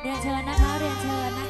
เรียนเชิญนะคะ เรียนเชิญนะคะ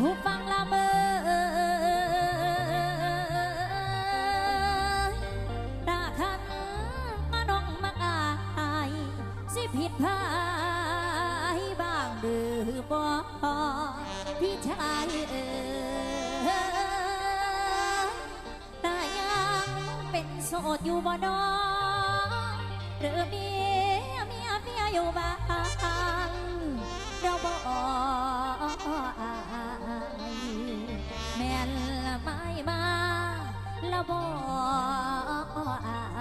ายผู้ฟังละเมอตาคันมาน้องมักอายสิผิดพายบ้างหรือบ่พี่ชายเอ๋ยตายังเป็นโสดอยู่บ่น้องหรือมีเมียเมียอยู่บ้าน บอกแ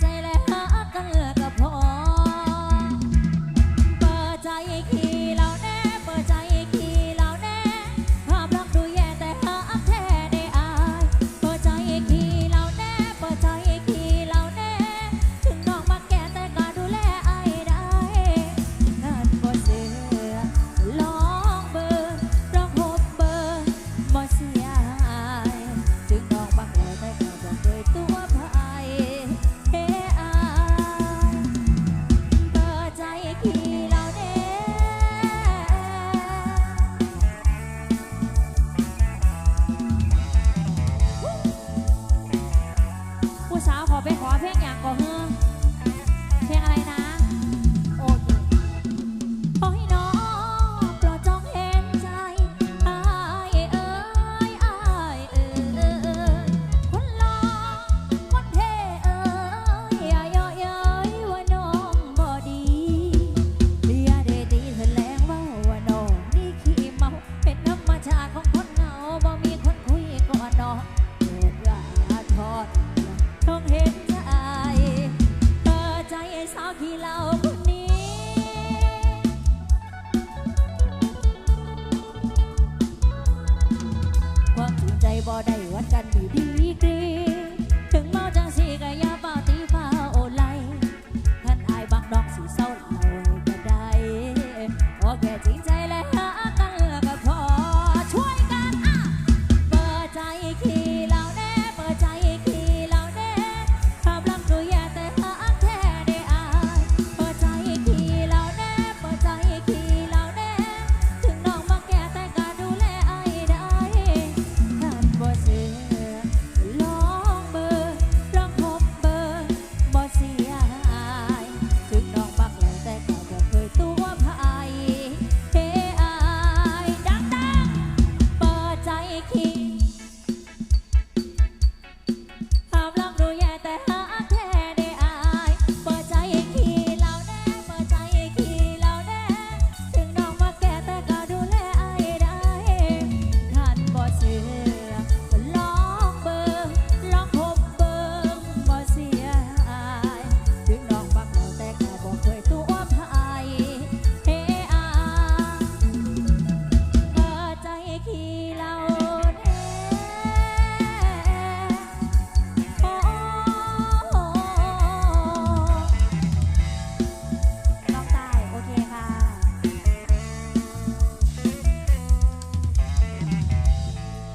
ใจแล้วกันเลย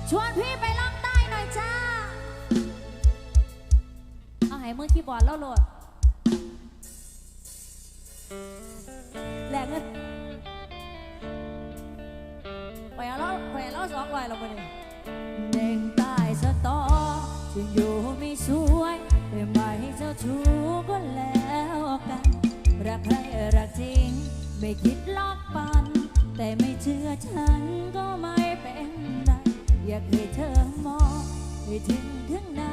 ชวนพี่ไปล่องใต้หน่อยจ้า เอาให้มือคีย์บอร์ดแล้วโหลดแหลกเงินแหวนล้อแหวนล้อสองลอยลงไปเลยเด้งใต้สตอที่อยู่ไม่สวยแต่ไม่เจ้าชู้ก็แล้วกัน รักใครรักจริง ไม่คิดลอกปัน แต่ไม่เชื่อฉันก็ไม่เป็นไร อยากให้เธอมองให้ถึงข้างใน